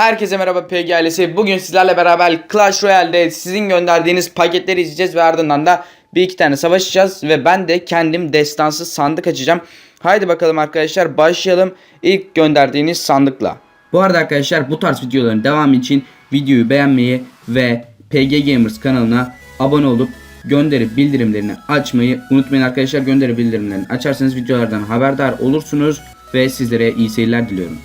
Herkese merhaba PG ailesi. Bugün sizlerle beraber Clash Royale'de sizin gönderdiğiniz paketleri izleyeceğiz ve ardından da bir iki tane savaşacağız ve ben de kendim destansı sandık açacağım. Haydi bakalım arkadaşlar başlayalım ilk gönderdiğiniz sandıkla. Bu arada arkadaşlar bu tarz videoların devamı için videoyu beğenmeyi ve PG Gamers kanalına abone olup gönderi bildirimlerini açmayı unutmayın arkadaşlar. Gönderi bildirimlerini açarsanız videolardan haberdar olursunuz ve sizlere iyi seyirler diliyorum.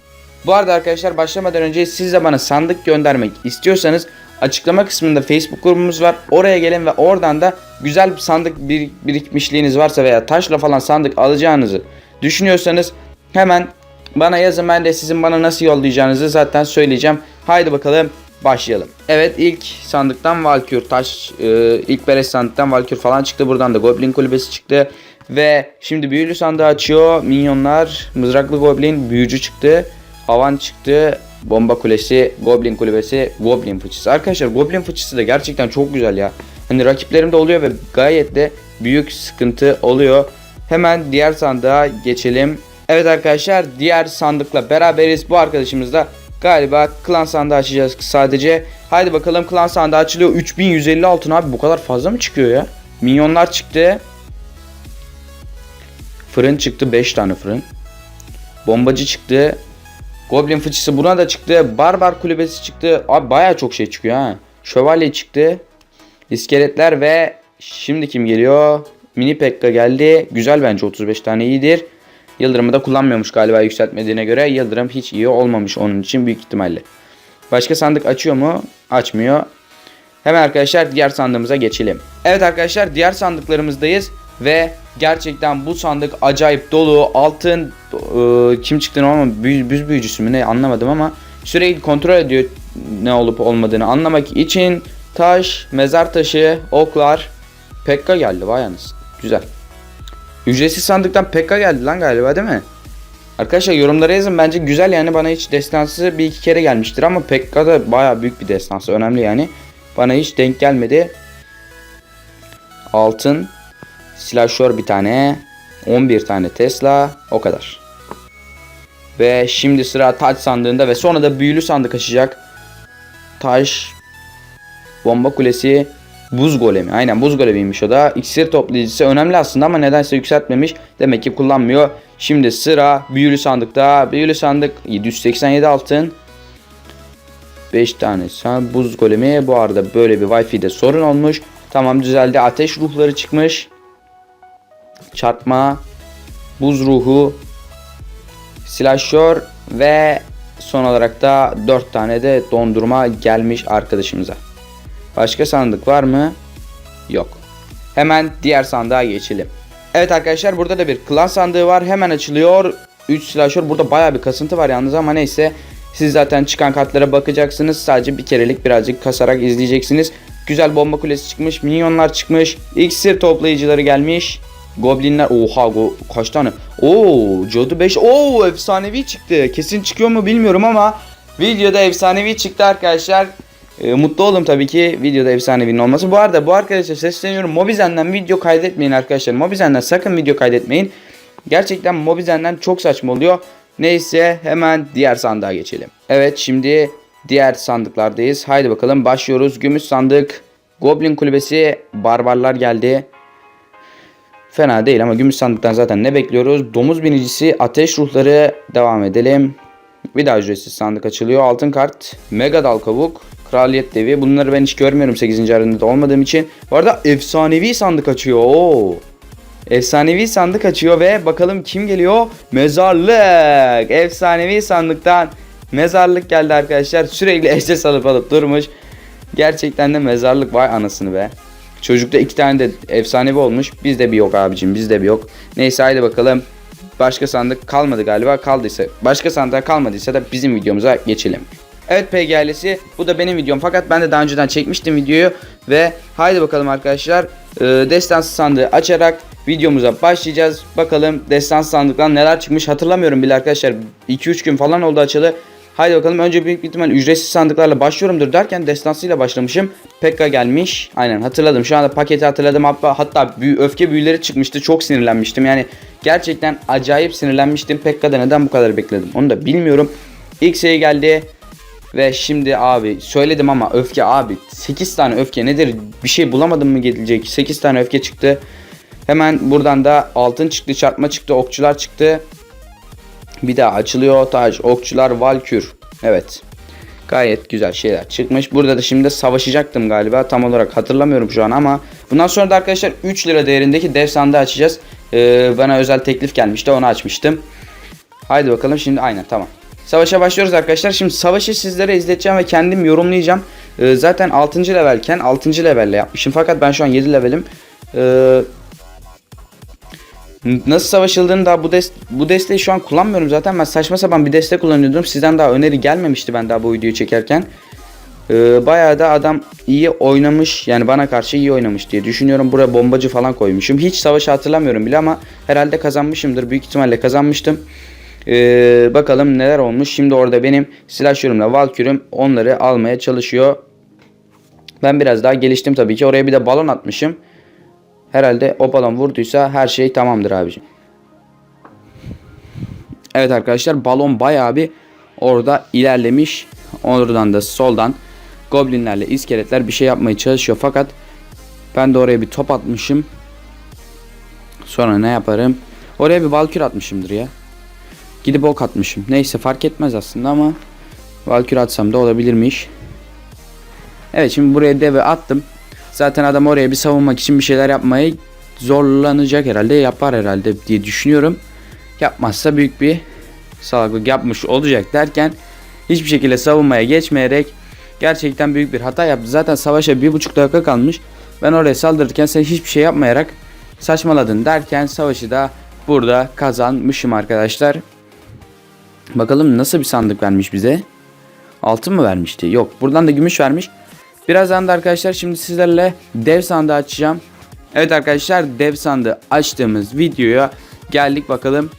Bu arada arkadaşlar başlamadan önce siz de bana sandık göndermek istiyorsanız açıklama kısmında Facebook grubumuz var. Oraya gelin ve oradan da güzel bir sandık bir, birikmişliğiniz varsa veya taşla falan sandık alacağınızı düşünüyorsanız hemen bana yazın ben de sizin bana nasıl yollayacağınızı zaten söyleyeceğim. Haydi bakalım başlayalım. Evet ilk sandıktan Valkür taş e, ilk beleş sandıktan Valkür falan çıktı. Buradan da Goblin kulübesi çıktı. Ve şimdi büyülü sandığı açıyor. Minyonlar, mızraklı goblin, büyücü çıktı. Havan çıktı. Bomba kulesi, Goblin kulübesi, Goblin fıçısı. Arkadaşlar Goblin fıçısı da gerçekten çok güzel ya. Hani rakiplerimde oluyor ve gayet de büyük sıkıntı oluyor. Hemen diğer sandığa geçelim. Evet arkadaşlar diğer sandıkla beraberiz. Bu arkadaşımız da galiba klan sandığı açacağız sadece. Haydi bakalım klan sandığı açılıyor. 3150 altın abi bu kadar fazla mı çıkıyor ya? Minyonlar çıktı. Fırın çıktı 5 tane fırın. Bombacı çıktı. Goblin fıçısı buna da çıktı. Barbar kulübesi çıktı. Abi baya çok şey çıkıyor ha. Şövalye çıktı. İskeletler ve şimdi kim geliyor? Mini Pekka geldi. Güzel bence 35 tane iyidir. Yıldırım'ı da kullanmıyormuş galiba yükseltmediğine göre. Yıldırım hiç iyi olmamış onun için büyük ihtimalle. Başka sandık açıyor mu? Açmıyor. Hemen arkadaşlar diğer sandığımıza geçelim. Evet arkadaşlar diğer sandıklarımızdayız ve gerçekten bu sandık acayip dolu. Altın e, kim çıktığını ama büyü, büz büyücüsü mü ne anlamadım ama sürekli kontrol ediyor ne olup olmadığını anlamak için taş, mezar taşı, oklar, Pekka geldi vay anasını. Güzel. Ücretsiz sandıktan Pekka geldi lan galiba değil mi? Arkadaşlar yorumlara yazın bence güzel yani bana hiç destansı bir iki kere gelmiştir ama Pekka da baya büyük bir destansı önemli yani. Bana hiç denk gelmedi. Altın, silahşör bir tane, 11 tane Tesla o kadar. Ve şimdi sıra taç sandığında ve sonra da büyülü sandık açacak. Taş, bomba kulesi, buz golemi. Aynen buz golemiymiş o da. İksir toplayıcısı önemli aslında ama nedense yükseltmemiş. Demek ki kullanmıyor. Şimdi sıra büyülü sandıkta. Büyülü sandık 787 altın. 5 tane sen buz golemi. Bu arada böyle bir wifi'de sorun olmuş. Tamam düzeldi. Ateş ruhları çıkmış. Çarpma. Buz ruhu. Silahşör ve son olarak da 4 tane de dondurma gelmiş arkadaşımıza. Başka sandık var mı? Yok. Hemen diğer sandığa geçelim. Evet arkadaşlar burada da bir klan sandığı var. Hemen açılıyor. 3 silahşör. Burada baya bir kasıntı var yalnız ama neyse. Siz zaten çıkan kartlara bakacaksınız. Sadece bir kerelik birazcık kasarak izleyeceksiniz. Güzel bomba kulesi çıkmış. Minyonlar çıkmış. İksir toplayıcıları gelmiş. Goblinler oha go, kaç tane? Oo cadı 5. Oo efsanevi çıktı. Kesin çıkıyor mu bilmiyorum ama videoda efsanevi çıktı arkadaşlar. Ee, mutlu oldum tabii ki videoda efsanevinin olması. Bu arada bu arkadaşa sesleniyorum. Mobizen'den video kaydetmeyin arkadaşlar. Mobizen'den sakın video kaydetmeyin. Gerçekten Mobizen'den çok saçma oluyor. Neyse hemen diğer sandığa geçelim. Evet şimdi diğer sandıklardayız. Haydi bakalım başlıyoruz. Gümüş sandık, Goblin kulübesi, barbarlar geldi. Fena değil ama gümüş sandıktan zaten ne bekliyoruz? Domuz binicisi, ateş ruhları devam edelim. Bir daha ücretsiz sandık açılıyor. Altın kart, mega dal kabuk, kraliyet devi. Bunları ben hiç görmüyorum 8. arenada olmadığım için. Bu arada efsanevi sandık açıyor. Oo. Efsanevi sandık açıyor ve bakalım kim geliyor? Mezarlık. Efsanevi sandıktan mezarlık geldi arkadaşlar. Sürekli eşes alıp alıp durmuş. Gerçekten de mezarlık vay anasını be. Çocukta iki tane de efsanevi olmuş. Bizde bir yok abicim bizde bir yok. Neyse haydi bakalım. Başka sandık kalmadı galiba. Kaldıysa başka sandığa kalmadıysa da bizim videomuza geçelim. Evet PG bu da benim videom fakat ben de daha önceden çekmiştim videoyu ve haydi bakalım arkadaşlar e, destansı sandığı açarak videomuza başlayacağız. Bakalım destansı sandıktan neler çıkmış hatırlamıyorum bile arkadaşlar 2-3 gün falan oldu açılı. Haydi bakalım önce büyük bir ihtimal ücretsiz sandıklarla başlıyorumdur derken destansıyla başlamışım. Pekka gelmiş. Aynen hatırladım. Şu anda paketi hatırladım. Hatta, büyü, öfke büyüleri çıkmıştı. Çok sinirlenmiştim. Yani gerçekten acayip sinirlenmiştim. Pekka'da neden bu kadar bekledim onu da bilmiyorum. İlk şey geldi. Ve şimdi abi söyledim ama öfke abi 8 tane öfke nedir? Bir şey bulamadım mı gelecek? 8 tane öfke çıktı. Hemen buradan da altın çıktı, çarpma çıktı, okçular çıktı. Bir daha açılıyor taç, okçular, valkür. Evet. Gayet güzel şeyler çıkmış. Burada da şimdi savaşacaktım galiba. Tam olarak hatırlamıyorum şu an ama bundan sonra da arkadaşlar 3 lira değerindeki dev sandığı açacağız. Ee, bana özel teklif gelmişti. Onu açmıştım. Haydi bakalım şimdi aynen tamam. Savaşa başlıyoruz arkadaşlar. Şimdi savaşı sizlere izleteceğim ve kendim yorumlayacağım. Ee, zaten 6. levelken 6. levelle yapmışım. Fakat ben şu an 7 levelim. Ee, Nasıl savaşıldığını daha bu dest bu desteği şu an kullanmıyorum zaten. Ben saçma sapan bir destek kullanıyordum. Sizden daha öneri gelmemişti ben daha bu videoyu çekerken. Ee, bayağı da adam iyi oynamış. Yani bana karşı iyi oynamış diye düşünüyorum. Buraya bombacı falan koymuşum. Hiç savaşı hatırlamıyorum bile ama herhalde kazanmışımdır. Büyük ihtimalle kazanmıştım. Ee, bakalım neler olmuş. Şimdi orada benim silahşörümle Valkür'üm onları almaya çalışıyor. Ben biraz daha geliştim tabii ki. Oraya bir de balon atmışım. Herhalde o balon vurduysa her şey tamamdır abicim. Evet arkadaşlar balon bayağı bir orada ilerlemiş. Oradan da soldan goblinlerle iskeletler bir şey yapmaya çalışıyor fakat ben de oraya bir top atmışım. Sonra ne yaparım? Oraya bir valkür atmışımdır ya. Gidip ok atmışım. Neyse fark etmez aslında ama valkür atsam da olabilirmiş. Evet şimdi buraya deve attım. Zaten adam oraya bir savunmak için bir şeyler yapmaya zorlanacak herhalde. Yapar herhalde diye düşünüyorum. Yapmazsa büyük bir salaklık yapmış olacak derken hiçbir şekilde savunmaya geçmeyerek gerçekten büyük bir hata yaptı. Zaten savaşa bir buçuk dakika kalmış. Ben oraya saldırırken sen hiçbir şey yapmayarak saçmaladın derken savaşı da burada kazanmışım arkadaşlar. Bakalım nasıl bir sandık vermiş bize. Altın mı vermişti? Yok. Buradan da gümüş vermiş. Birazdan da arkadaşlar şimdi sizlerle dev sandığı açacağım. Evet arkadaşlar dev sandığı açtığımız videoya geldik bakalım.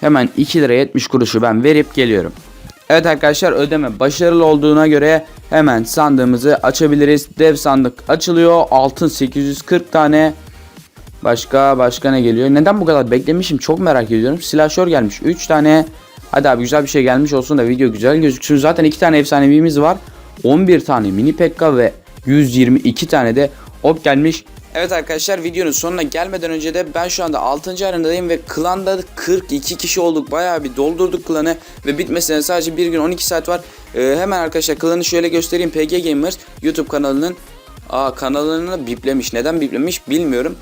Hemen 2 lira 70 kuruşu ben verip geliyorum. Evet arkadaşlar ödeme başarılı olduğuna göre hemen sandığımızı açabiliriz. Dev sandık açılıyor. Altın 840 tane. Başka başka ne geliyor? Neden bu kadar beklemişim çok merak ediyorum. Silahşör gelmiş 3 tane. Hadi abi güzel bir şey gelmiş olsun da video güzel gözüksün. Zaten 2 tane efsanevimiz var. 11 tane mini pekka ve 122 tane de op gelmiş. Evet arkadaşlar videonun sonuna gelmeden önce de ben şu anda 6. arenadayım ve klanda 42 kişi olduk. Bayağı bir doldurduk klanı ve bitmesine sadece bir gün 12 saat var. Ee, hemen arkadaşlar klanı şöyle göstereyim. PG Gamers YouTube kanalının Aa kanalını biplemiş. Neden biplemiş bilmiyorum.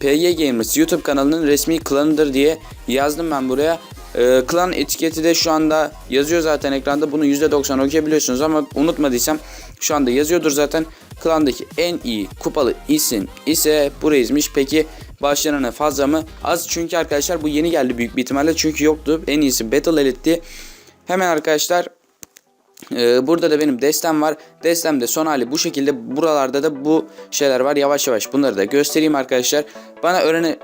PG Gamers YouTube kanalının resmi klanıdır diye yazdım ben buraya. Ee, klan etiketi de şu anda yazıyor zaten ekranda. Bunu %90 okuyabiliyorsunuz ama unutmadıysam şu anda yazıyordur zaten. Klandaki en iyi kupalı isim ise Burayizmiş. Peki başlarına fazla mı? Az çünkü arkadaşlar bu yeni geldi büyük bir ihtimalle. Çünkü yoktu. En iyisi Battle Elite'ti. Hemen arkadaşlar ee, burada da benim destem var. Destemde son hali bu şekilde. Buralarda da bu şeyler var. Yavaş yavaş bunları da göstereyim arkadaşlar. Bana öğrene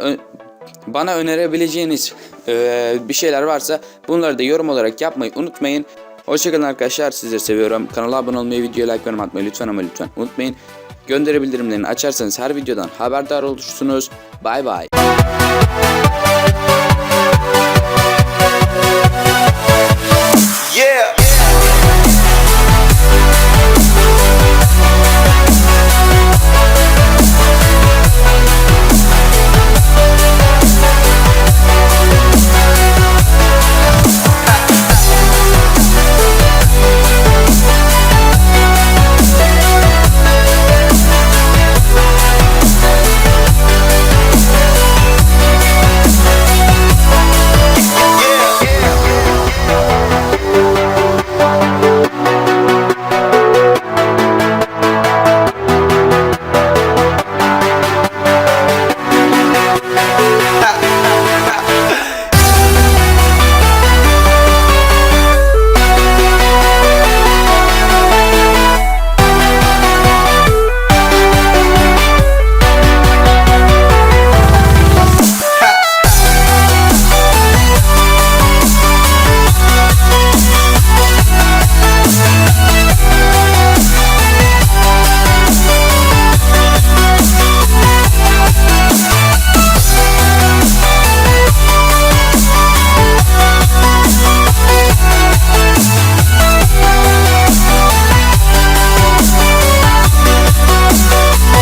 bana önerebileceğiniz e, bir şeyler varsa bunları da yorum olarak yapmayı unutmayın. Hoşçakalın arkadaşlar. Sizleri seviyorum. Kanala abone olmayı, videoya like yorum atmayı lütfen ama lütfen unutmayın. Gönderi bildirimlerini açarsanız her videodan haberdar olursunuz. Bay bay.